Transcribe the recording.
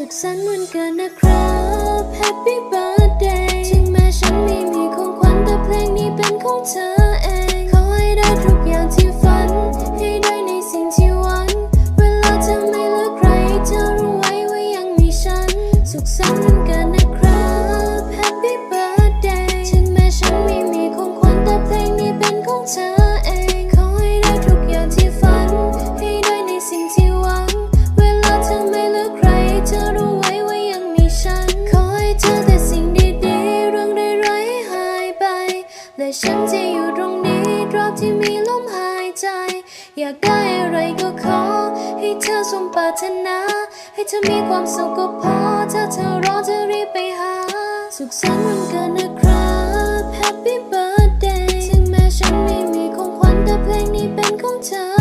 สุขสันต์วันเกิดนะครับ Happy birthday ถึงแม้ฉันไม่มีของขวัญแต่เพลงนี้เป็นของเธอเองขอให้ได้ทุกอย่างที่ฝัน ให้ได้ในสิ่งที่หวัง เวลาเธอไม่เหลือใครเธอรู้ไว้ว่ายังมีฉัน สุขสันต์ ฉันจะอยู่ตรงนี้ตราบที่มีลมหายใจ อยากได้อะไรก็ขอ ให้เธอสมปรารถนา ให้เธอมีความสุขก็พอ ถ้าเธอรอจะรีบไปหา สุขสันต์วันเกิดนะครับ Happy birthday ถึงแม้ฉันไม่มีของขวัญแต่เพลงนี้เป็นของเธอ